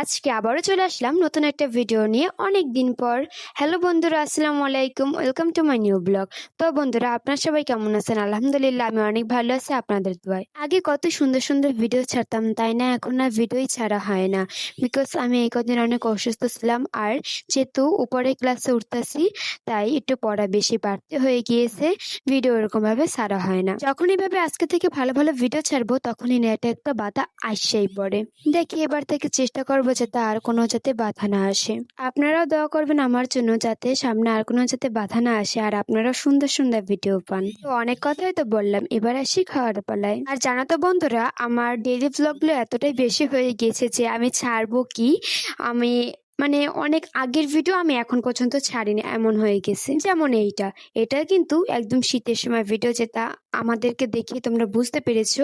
আজকে আবারও চলে আসলাম নতুন একটা ভিডিও নিয়ে। অনেক দিন পর। হ্যালো বন্ধুরা, আসসালামু আলাইকুম। Welcome to my new blog তো বন্ধুরা, আপনার সবাই কেমন আছেন? আলহামদুলিল্লাহ, আমি অনেক ভালো আছি আপনাদের দোয়ায়। আগে কত সুন্দর সুন্দর ভিডিও ছাড়তাম, তাই না? এখন আর ভিডিওই ছাড়া হয় না। বিকজ আমি এই কদিন অনেক অসুস্থ ছিলাম আর যেহেতু উপরে ক্লাসে উঠতেছি, তাই একটু পড়া বেশি বাড়তে হয়ে গিয়েছে। ভিডিও এরকম ভাবে ছাড়া হয় না। যখন এইভাবে আজকে থেকে ভালো ভালো ভিডিও ছাড়বো, তখনই নেটে একটা বাধা আসছেই পড়ে। দেখি এবার থেকে চেষ্টা করব যাতে আর কোনো যাতে বাধা না আসে। আপনারাও দোয়া করবেন আমার জন্য যাতে সামনে আর কোনো যাতে বাধা না আসে আর আপনারাও সুন্দর সুন্দর ভিডিও পান। তো অনেক কথাই তো বললাম, এবার আসি খাওয়ার পালায়। আর জানো তো বন্ধুরা, আমার ডেইলি ব্লগগুলো এতটাই বেশি হয়ে গেছে যে আমি ছাড়বো কি? আমি মানে অনেক আগের ভিডিও আমি এখন পর্যন্ত ছাড়িনি, এমন হয়ে গেছে। যেমন এইটা। এটা কিন্তু একদম শীতের সময় ভিডিও যেটা আমাদেরকে দেখে তোমরা বুঝতে পেরেছ।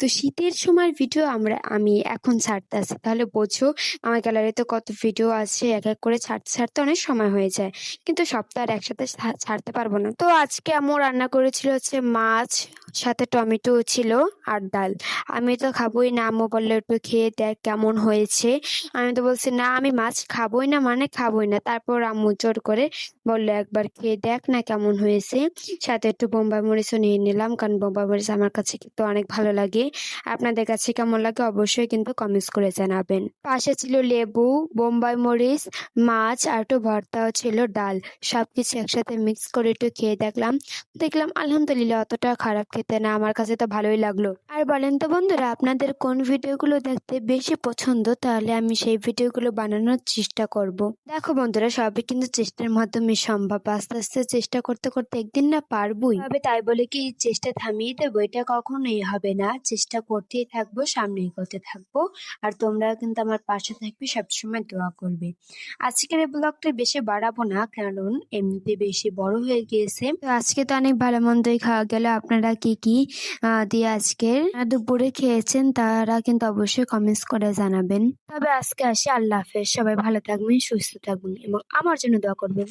তো শীতের সময় ভিডিও আমরা, আমি এখন ছাড়তে আসি তাহলে বোঝো, আমার গ্যালারিতে কত ভিডিও আছে এক এক করে ছাড়তে ছাড়তে অনেক সময় হয়ে যায়। কিন্তু সপ্তাহ একসাথে ছাড়তে পারব না। তো আজকে আম্মু রান্না করেছিল হচ্ছে মাছ, সাথে টমেটো ছিল আর ডাল। আমি তো খাবোই না, আম্মু বলল একটু খেয়ে দেখ কেমন হয়েছে। আমি তো বলছি, না, আমি মাছ খাবোই না মানে খাবোই না। তারপর আম্মু জোর করে বলল, একবার খেয়ে দেখ না কেমন হয়েছে। সাথে একটু বোম্বাই মরিচও নিয়ে নিলাম, কারণ বোম্বাই মরিচ আমার কাছে কিন্তু অনেক ভালো লাগে। আপনাদের কাছে কেমন লাগে অবশ্যই কিন্তু কমেন্টস করে জানাবেন। পাশে ছিল লেবু, বোম্বাই মরিচ, মাছ আর একটু ভর্তাও ছিল ডাল। সব কিছু একসাথে মিক্স করে একটু খেয়ে দেখলাম। দেখলাম আলহামদুলিল্লাহ অতটা খারাপ খেতে না, আমার কাছে তো ভালোই লাগল। আর বলেন তো বন্ধুরা, আপনাদের কোন ভিডিওগুলো দেখতে বেশি পছন্দ, তাহলে আমি সেই ভিডিওগুলো বানানোর চেষ্টা করব। দেখো বন্ধুরা, সবই কিন্তু চেষ্টার মাধ্যমে সম্ভব। আস্তে আস্তে চেষ্টা করতে করতে একদিন না পারবই। তবে তাই বলে কি, চেষ্টা থামিয়ে দেবো, এটা কখনোই হবে না। চেষ্টা করতেই থাকব সামনে এগোতে থাকব। আর তোমরা কিন্তু আমার পাশে থাকবে, সবসময় দোয়া করবে। আজকের এই ব্লগটা বেশি বাড়াবো না, কারণ এমনিতে বেশি বড় হয়ে গিয়েছে। তো আজকে তো অনেক ভালো মন্দই খাওয়া গেল। আপনারা কি কি দিয়ে আজকের দুপুরে খেয়েছেন তারা কিন্তু অবশ্যই কমেন্টস করে জানাবেন। তবে আজকে আসি, আল্লাহ হাফেজ। সবাই ভালো থাকবেন, সুস্থ থাকবেন এবং আমার জন্য দোয়া করবেন।